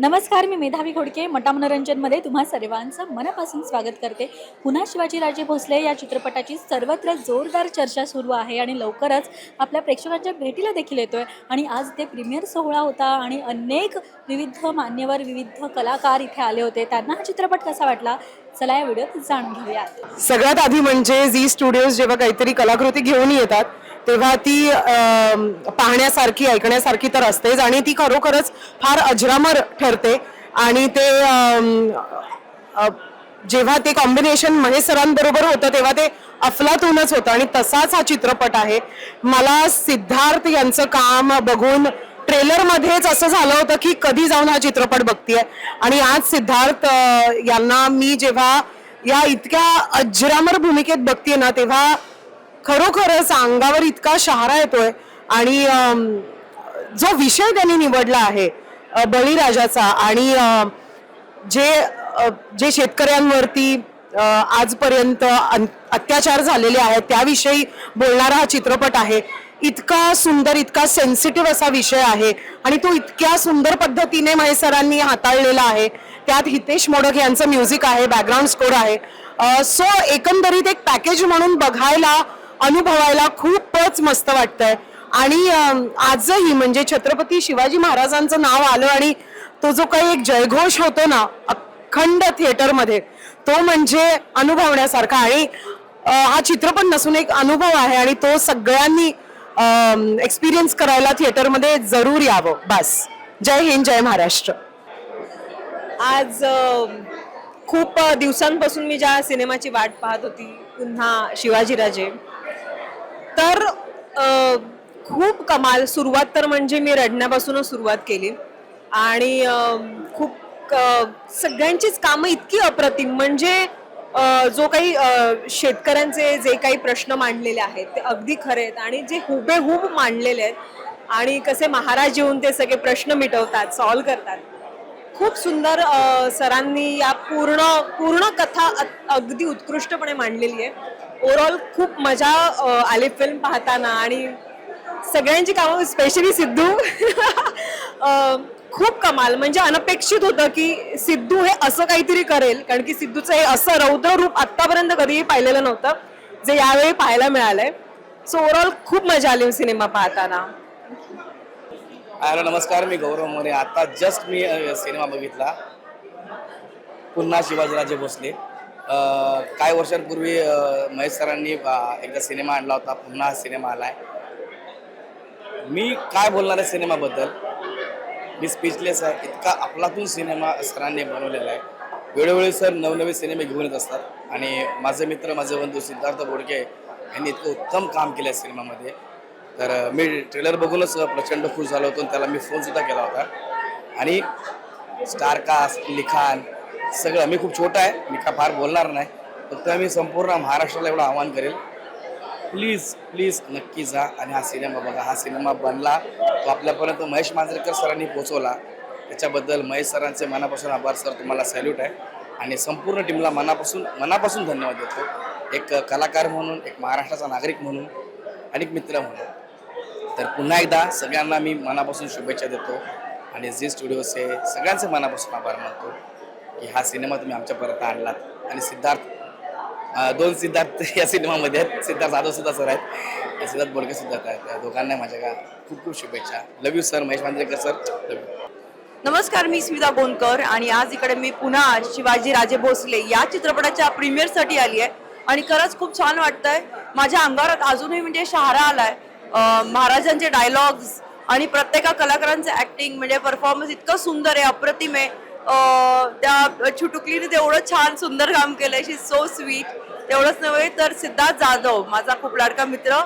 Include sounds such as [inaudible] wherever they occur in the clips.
नमस्कार मी मेधावी घोडके मटा मनोरंजनमध्ये तुम्हा सर्वांचं मनापासून स्वागत करते. पुन्हा शिवाजीराजे भोसले या चित्रपटाची सर्वत्र जोरदार चर्चा सुरू आहे आणि लवकरच आपल्या प्रेक्षकांच्या भेटीला देखील येतोय. आणि आज ते प्रीमियर सोहळा होता आणि अनेक विविध मान्यवर विविध कलाकार इथे आले होते. त्यांना हा चित्रपट कसा वाटला? चला या व्हिडिओत जाणून घेऊयात. सगळ्यात आधी म्हणजे झी स्टुडिओज जेव्हा काहीतरी कलाकृती घेऊन येतात तेव्हा ती पाहण्यासारखी ऐकण्यासारखी तर असतेच आणि ती खरोखरच फार अजरामर ठरते. आणि ते जेव्हा ते कॉम्बिनेशन महेश सरांबरोबर होतं तेव्हा ते अफलातूनच होतं आणि तसाच हा चित्रपट आहे. मला सिद्धार्थ यांचं काम बघून ट्रेलरमध्येच असं झालं होतं की कधी जाऊन हा चित्रपट बघतीये. आणि आज सिद्धार्थ यांना मी जेव्हा या इतक्या अजरामर भूमिकेत बघतीये ना तेव्हा खरोखरच अंगावर इतका शहारा येतोय आणि जो विषय त्यांनी निवडला आहे बळीराजाचा आणि जे जे शेतकऱ्यांवरती आजपर्यंत अन- अत्याचार झालेले आहेत त्याविषयी बोलणारा हा चित्रपट आहे. इतका सुंदर इतका सेन्सिटिव्ह असा विषय आहे आणि तो इतक्या सुंदर पद्धतीने महेसरांनी हाताळलेला आहे. त्यात हितेश मोडक यांचं म्युझिक आहे बॅकग्राऊंड स्कोर आहे. सो एकंदरीत एक पॅकेज म्हणून बघायला अनुभवायला खूपच मस्त वाटतंय. आणि आजही म्हणजे छत्रपती शिवाजी महाराजांचं नाव आलं आणि तो जो काही एक जयघोष होतो ना अखंड थिएटरमध्ये तो म्हणजे अनुभवण्यासारखा. आणि हा चित्रपट नसून एक अनुभव आहे आणि तो सगळ्यांनी एक्सपिरियन्स करायला थिएटरमध्ये जरूर यावं. बस. जय हिंद जय महाराष्ट्र. आज खूप दिवसांपासून मी ज्या सिनेमाची वाट पाहत होती पुन्हा शिवाजीराजे. तर खूप कमाल. सुरुवात तर म्हणजे मी रडण्यापासूनच सुरुवात केली. आणि खूप सगळ्यांचीच कामं इतकी अप्रतिम. म्हणजे जो काही शेतकऱ्यांचे जे काही प्रश्न मांडलेले आहेत ते अगदी खरे आहेत आणि जे हुबेहूब मांडलेले आहेत. आणि कसे महाराज येऊन ते सगळे प्रश्न मिटवतात सॉल्व करतात. खूप सुंदर सरांनी या पूर्ण पूर्ण कथा अगदी उत्कृष्टपणे मांडलेली आहे. ओव्हरऑल खूप मजा आली फिल्म पाहताना आणि सगळ्यांची कामं स्पेशली सिद्धू. [laughs] खूप कमाल. म्हणजे अनपेक्षित होतं की सिद्धू हे असं काहीतरी करेल कारण की सिद्धूचं हे असं रौद्र रूप आत्तापर्यंत कधीही पाहिलेलं नव्हतं जे यावेळी पाहायला मिळालंय. सो ओव्हरऑल खूप मजा आली सिनेमा पाहताना. हॅलो नमस्कार. मी गौरव मोरे. आता जस्ट मी सिनेमा बघितला. पुन्हा शिवाजीराजे भोसले. काही वर्षांपूर्वी महेश सरांनी एकदा सिनेमा आणला होता पुन्हा हा सिनेमा आलाय. मी काय बोलणार आहे सिनेमाबद्दल? मी स्पीचलेस आहे. इतका आपलातून सिनेमा सरांनी बनवलेला आहे. वेळोवेळी सर नवनवे सिनेमे घेऊन येत असतात. आणि माझे मित्र माझे बंधू सिद्धार्थ बोडके यांनी इतकं उत्तम काम केलं आहे सिनेमामध्ये. तर मी ट्रेलर बघूनच प्रचंड खुश झालो होतो त्याला मी फोनसुद्धा केला होता. आणि स्टारकास्ट लिखाण सगळं मी खूप छोटा आहे मी का फार बोलणार नाही फक्त मी संपूर्ण महाराष्ट्राला एवढं आवाहन करेल. प्लीज प्लीज नक्की जा आणि हा सिनेमा बघा. हा सिनेमा बनला तो आपल्यापर्यंत महेश मांजरेकर सरांनी पोचवला त्याच्याबद्दल महेश सरांचे मनापासून आभार सर तुम्हाला सॅल्यूट आहे. आणि संपूर्ण टीमला मनापासून मनापासून धन्यवाद देतो. एक कलाकार म्हणून एक महाराष्ट्राचा नागरिक म्हणून आणि एक मित्र म्हणून. तर पुन्हा एकदा सगळ्यांना मी मनापासून शुभेच्छा देतो. आणि झी स्टुडिओचे सगळ्यांचे मनापासून आभार मानतो. की हा सिनेमा तुम्ही आमच्यापर्यंत आणलात. आणि सिद्धार्थ दोन सिद्धार्थ [laughs] या सिनेमामध्ये आहेत. सिद्धार्थ जाधव सुद्धा सर आहेत. सिद्धार्थ बोडके सुद्धा आहेत. त्या दोघांना माझ्या का खूप खूप शुभेच्छा. Love you sir Mahesh Manjrekar sir love you नमस्कार मी स्मिता बोनकर आणि आज इकडे मी पुन्हा शिवाजी राजे भोसले या चित्रपटाच्या प्रीमियरसाठी आली आहे. आणि खरंच खूप छान वाटतंय. माझ्या अंगावर अजूनही म्हणजे शहारा आलाय. महाराजांचे डायलॉग्स आणि प्रत्येका कलाकारांचं ऍक्टिंग म्हणजे परफॉर्मन्स इतकं सुंदर आहे अप्रतिम आहे. त्या छुटुकलीने तेवढं छान सुंदर काम केलंय. शी सो स्वीट तेवढंच नव्हे तर सिद्धार्थ जाधव माझा खूप लाडका मित्र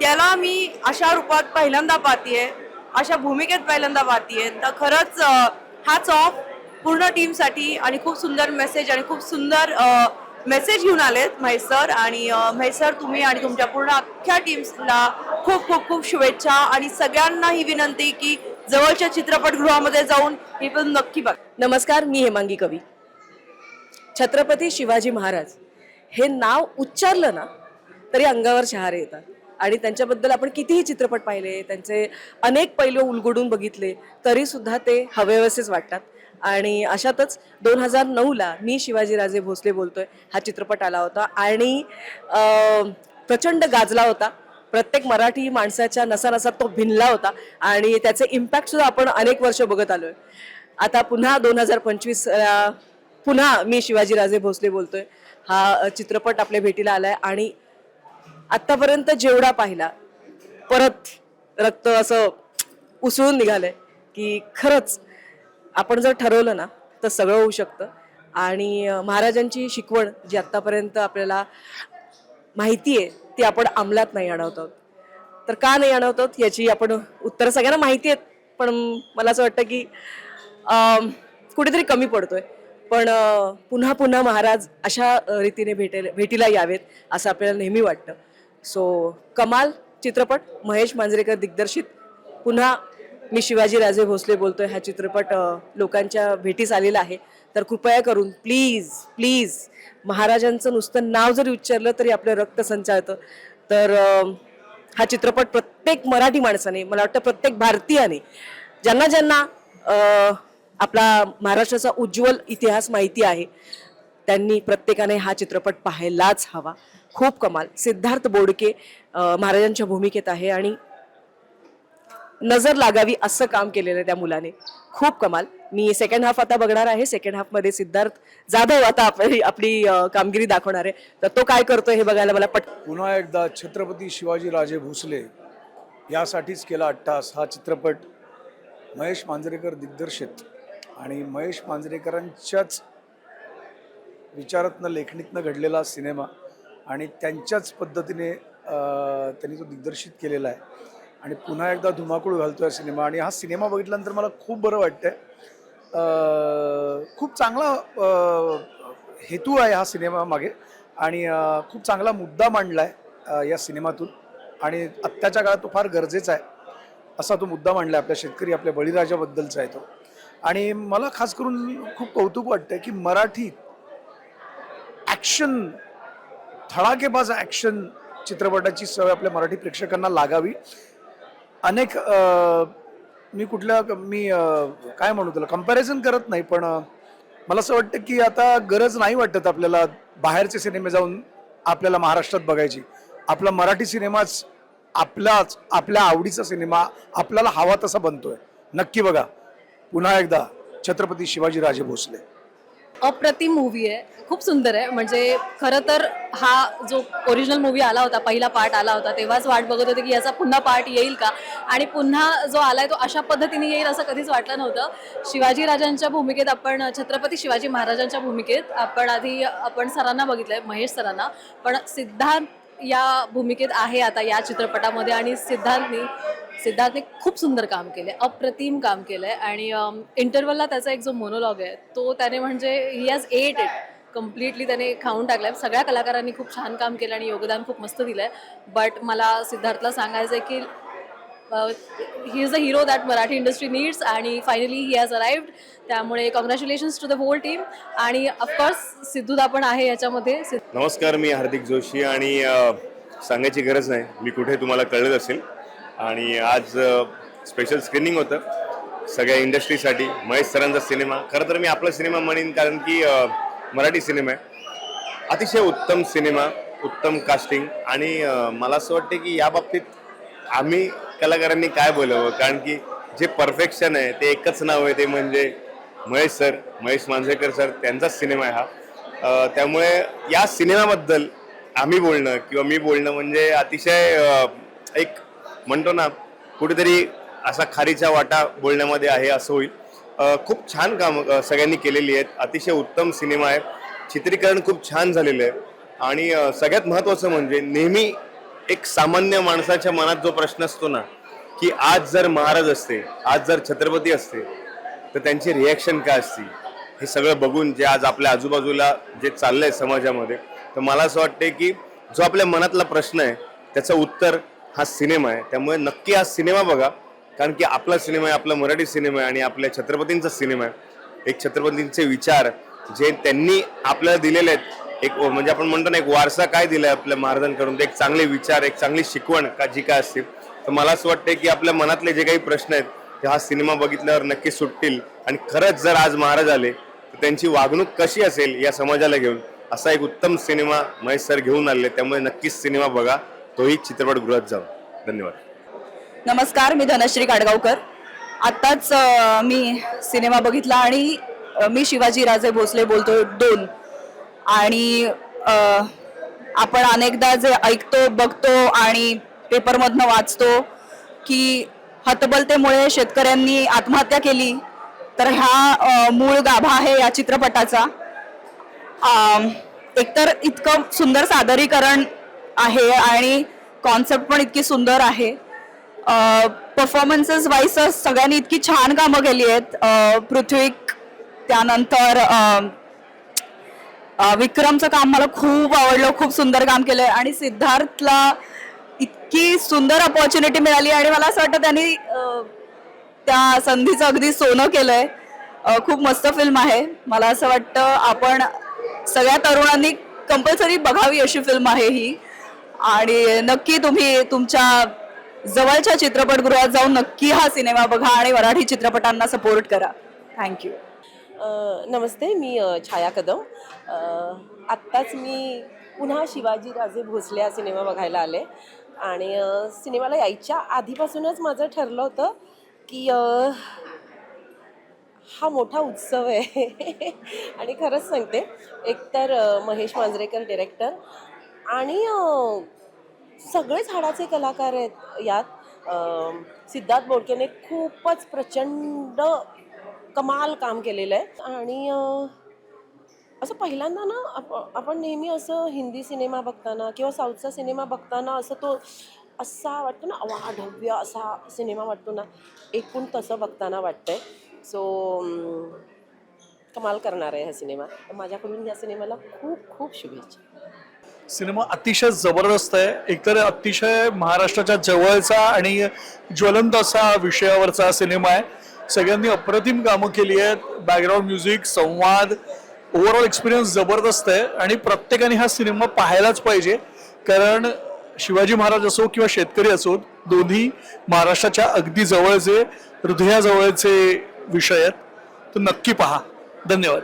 त्याला मी अशा रूपात पहिल्यांदा पाहतीये अशा भूमिकेत पहिल्यांदा पाहतीये. तर खरंच हाच ऑफ पूर्ण टीमसाठी आणि खूप सुंदर मेसेज आणि खूप सुंदर मेसेज घेऊन आलेत म्हैसर आणि म्हैसर तुम्ही आणि तुमच्या पूर्ण अख्ख्या टीम्सला खूप खूप खूप शुभेच्छा. आणि सगळ्यांना ही विनंती की जवळच्या चित्रपटगृहामध्ये जाऊन ही फिल्म नक्की बघ. नमस्कार मी हेमांगी कवी. छत्रपती शिवाजी महाराज हे नाव उच्चारलं ना तरी अंगावर शहारे येतात. आणि त्यांच्याबद्दल आपण कितीही चित्रपट पाहिले त्यांचे अनेक पैलू उलगडून बघितले तरी सुद्धा ते हवेवसेच वाटतात. आणि अशातच दोन हजार नऊला मी शिवाजीराजे भोसले बोलतोय. हा चित्रपट आला होता आणि प्रचंड गाजला होता. प्रत्येक मराठी माणसाच्या नसानसात तो भिनला होता. आणि त्याचे इम्पॅक्ट सुद्धा आपण अनेक वर्ष बघत आलोय. आता पुन्हा दोन हजार पंचवीस पुन्हा मी शिवाजीराजे भोसले बोलतोय. हा चित्रपट आपल्या भेटीला आलाय आणि आतापर्यंत जेवढा पाहिला परत रक्त असं उसळून निघालंय की खरंच आपण जर ठरवलं ना तर सगळं होऊ शकतं. आणि महाराजांची शिकवण जी आत्तापर्यंत आपल्याला माहिती आहे ती आपण अंमलात नाही आणवत आहोत तर का नाही आणवत आहोत याची आपण उत्तरं सगळ्यांना माहिती आहेत पण मला असं वाटतं की कुठेतरी कमी पडतोय. पण पुन्हा पुन्हा महाराज अशा रीतीने भेटेल भेटीला यावेत असं आपल्याला नेहमी वाटतं. सो कमाल चित्रपट महेश मांजरेकर दिग्दर्शित. पुन्हा मी शिवाजी राजे भोसले बोलतोय हा चित्रपट लोकांच्या भेटीस आलेला आहे. तर कृपया करून प्लीज प्लीज महाराजांचं नुसतं नाव जरी उच्चारलं तरी आपलं रक्त संचाळतं. तर हा चित्रपट प्रत्येक मराठी माणसाने मला वाटतं प्रत्येक भारतीयाने ज्यांना ज्यांना आपला महाराष्ट्राचा उज्ज्वल इतिहास माहिती आहे त्यांनी प्रत्येकाने हा चित्रपट पाहायलाच हवा. खूप कमाल. सिद्धार्थ बोडके महाराजांच्या भूमिकेत आहे आणि नजर लागावी असं काम केलेलं आहे त्या मुलाने. खूप कमाल. मी सेकंड हाफ आता बघणार आहे. सेकंड हाफमध्ये सिद्धार्थ जाधव आता आपली आपली कामगिरी दाखवणार आहे. तर तो काय करतोय हे बघायला मला पट पुन्हा एकदा छत्रपती शिवाजी राजे भोसले यासाठीच केला अट्टास हा चित्रपट महेश मांजरेकर दिग्दर्शित आणि महेश मांजरेकरांच्याच विचारातनं लेखणीतनं घडलेला सिनेमा आणि त्यांच्याच पद्धतीने त्यांनी तो दिग्दर्शित केलेला आहे. आणि पुन्हा एकदा धुमाकूळ घालतोय सिनेमा. आणि हा सिनेमा बघितल्यानंतर मला खूप बरं वाटतंय. खूप चांगला हेतू आहे हा सिनेमा मागे. आणि खूप चांगला मुद्दा मांडला आहे या सिनेमातून. आणि आत्ताच्या काळात तो फार गरजेचा आहे. असा तो मुद्दा मांडला आहे आपल्या शेतकरी आपल्या बळीराजाबद्दलचा आहे तो. आणि मला खास करून खूप कौतुक वाटतंय की मराठीत ॲक्शन धडाकेबाज ॲक्शन चित्रपटाची सवय आपल्या मराठी प्रेक्षकांना लागावी. अनेक मी कुठल्या मी काय म्हणू त्याला कंपॅरिझन करत नाही पण मला असं वाटतं की आता गरज नाही वाटत आपल्याला बाहेरचे सिनेमे जाऊन आपल्याला महाराष्ट्रात बघायची. आपला मराठी सिनेमाच आपलाच आपल्या आवडीचा सिनेमा आपल्याला हवा तसा बनतोय. नक्की बघा. पुन्हा एकदा छत्रपती शिवाजीराजे भोसले. अप्रतिम मूवी आहे. खूप सुंदर आहे. म्हणजे खरं तर हा जो ओरिजिनल मूवी आला होता पहिला पार्ट आला होता तेव्हाच वाट बघत होते की याचा पुन्हा पार्ट येईल का? आणि पुन्हा जो आलाय तो अशा पद्धतीने येईल असं कधीच वाटलं नव्हतं. शिवाजी राजांच्या भूमिकेत आपण छत्रपती शिवाजी महाराजांच्या भूमिकेत आपण आधी आपण सरांना बघितलंय महेश सरांना. पण सिद्धार्थ या भूमिकेत आहे आता या चित्रपटामध्ये आणि सिद्धार्थनी सिद्धार्थने खूप सुंदर काम केलं अप्रतिम काम केलं आहे आणि इंटरवलला त्याचा एक जो मोनोलॉग आहे तो त्याने म्हणजे he has ate it completely त्याने खाऊन टाकलाय. सगळ्या कलाकारांनी खूप छान काम केलं आणि योगदान खूप मस्त दिलं आहे बट मला सिद्धार्थला सांगायचं आहे की he is a hero that Marathi industry needs आणि फायनली ही हॅज अराइव्ड त्यामुळे congratulations to the whole team आणि ऑफकोर्स सिद्धूदा पण आहे याच्यामध्ये. नमस्कार मी हार्दिक जोशी आणि सांगायची गरज नाही. मी कुठे तुम्हाला कळत असेल. आणि आज स्पेशल स्क्रीनिंग होतं सगळ्या इंडस्ट्रीसाठी महेश सरांचा सिनेमा खरं तर मी आपला सिनेमा म्हणेन कारण की मराठी सिनेमा आहे. अतिशय उत्तम सिनेमा उत्तम कास्टिंग आणि मला असं वाटते की या बाबतीत आम्ही कलाकारांनी काय बोलावं? कारण की जे परफेक्शन आहे ते एकच नाव आहे ते म्हणजे महेश सर महेश मांजरेकर सर त्यांचाच सिनेमा आहे हा. त्यामुळे या सिनेमाबद्दल आम्ही बोलणं किंवा मी बोलणं म्हणजे अतिशय एक म्हणतो ना कुठेतरी असा खारीचा वाटा बोलण्यामध्ये आहे असं होईल. खूप छान काम सगळ्यांनी केलेली आहेत. अतिशय उत्तम सिनेमा आहे. चित्रीकरण खूप छान झालेलं आहे. आणि सगळ्यात महत्त्वाचं म्हणजे नेहमी एक सामान्य माणसाच्या मनात जो प्रश्न असतो ना की आज जर महाराज असते आज जर छत्रपती असते तर त्यांची रिॲक्शन काय असती? हे सगळं बघून जे आज आपल्या आजूबाजूला जे चाललंय समाजामध्ये तर मला असं वाटते की जो आपल्या मनातला प्रश्न आहे त्याचं उत्तर हा सिनेमा आहे. त्यामुळे नक्की हा सिनेमा बघा. कारण की आपला सिनेमा आहे आपला मराठी सिनेमा आहे आणि आपल्या छत्रपतींचा सिनेमा आहे. एक छत्रपतींचे विचार जे त्यांनी आपल्याला दिलेले आहेत. एक म्हणजे आपण म्हणतो ना एक वारसा काय दिला आहे आपल्या महाराजांकडून ते एक चांगले विचार एक चांगली शिकवण का जी काय असतील. तर मला असं वाटतं की आपल्या मनातले जे काही प्रश्न आहेत ते हा सिनेमा बघितल्यावर नक्की सुटतील. आणि खरंच जर आज महाराज आले तर त्यांची वागणूक कशी असेल या समाजाला घेऊन? असा एक उत्तम सिनेमा महेश सर घेऊन आले त्यामुळे नक्कीच सिनेमा बघा. तोही चित्रपटगृहात जाऊन. धन्यवाद. नमस्कार मी धनश्री काडगावकर आत्ताच मी सिनेमा बघितला आणि मी शिवाजी राजे भोसले बोलतोय दोन. आणि आपण अनेकदा जे ऐकतो बघतो आणि पेपरमधनं वाचतो की हतबलतेमुळे शेतकऱ्यांनी आत्महत्या केली तर हा मूळ गाभा आहे या चित्रपटाचा. एकतर इतकं सुंदर सादरीकरण आहे आणि कॉन्सेप्ट पण इतकी सुंदर आहे. परफॉर्मन्सेस वाईज सगळ्यांनी इतकी छान कामं केली आहेत. पृथ्वीक त्यानंतर विक्रमचं काम मला खूप आवडलं खूप सुंदर काम केलंय आणि सिद्धार्थला इतकी सुंदर अपॉर्च्युनिटी मिळाली आणि मला असं वाटतं त्यांनी त्या संधीचं अगदी सोनं केलंय. खूप मस्त फिल्म आहे. मला असं वाटतं आपण सगळ्या तरुणांनी कंपल्सरी बघावी अशी फिल्म आहे ही. आणि नक्की तुम्ही तुमच्या जवळच्या चित्रपटगृहात जाऊन नक्की हा सिनेमा बघा आणि मराठी चित्रपटांना सपोर्ट करा. थँक्यू नमस्ते मी छाया कदम. आत्ताच मी पुन्हा शिवाजी राजे भोसले हा सिनेमा बघायला आले. आणि सिनेमाला यायच्या आधीपासूनच माझं ठरलं होतं की हा मोठा उत्सव आहे. [laughs] आणि खरंच सांगते एकतर महेश मांजरेकर डिरेक्टर आणि सगळे सगळेच कलाकार आहेत यात. सिद्धार्थ बोडकेने खूपच प्रचंड कमाल काम केलेलं आहे. आणि असं पहिल्यांदा ना आप आपण नेहमी असं हिंदी सिनेमा बघताना किंवा साऊथचा सिनेमा बघताना असं तो असा वाटतो ना अवाढव्य असा सिनेमा वाटतो ना एकूण तसं बघताना वाटतंय. सो कमाल करणार आहे हा सिनेमा. माझ्याकडून या सिनेमाला खूप खूप शुभेच्छा. सिनेमा अतिशय जबरदस्त आहे. एकतर अतिशय महाराष्ट्राच्या जवळचा आणि ज्वलंत असा विषयावरचा सिनेमा आहे. सगळ्यांनी अप्रतिम कामं केली आहेत. बॅकग्राऊंड म्युझिक संवाद ओव्हरऑल एक्सपिरियन्स जबरदस्त आहे. आणि प्रत्येकाने हा सिनेमा पाहायलाच पाहिजे. कारण शिवाजी महाराज असो किंवा शेतकरी असो दोन्ही महाराष्ट्राच्या अगदी जवळचे हृदयाजवळचे विषय आहेत. तर नक्की पहा. धन्यवाद.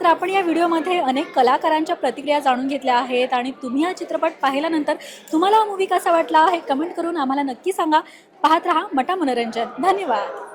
तर आपण या व्हिडिओमध्ये अनेक कलाकारांच्या प्रतिक्रिया जाणून घेतल्या आहेत आणि तुम्ही हा चित्रपट पाहिल्यानंतर तुम्हाला हा मूवी कसा वाटला हे कमेंट करून आम्हाला नक्की सांगा. पाहत रहा मटा मनोरंजन. धन्यवाद.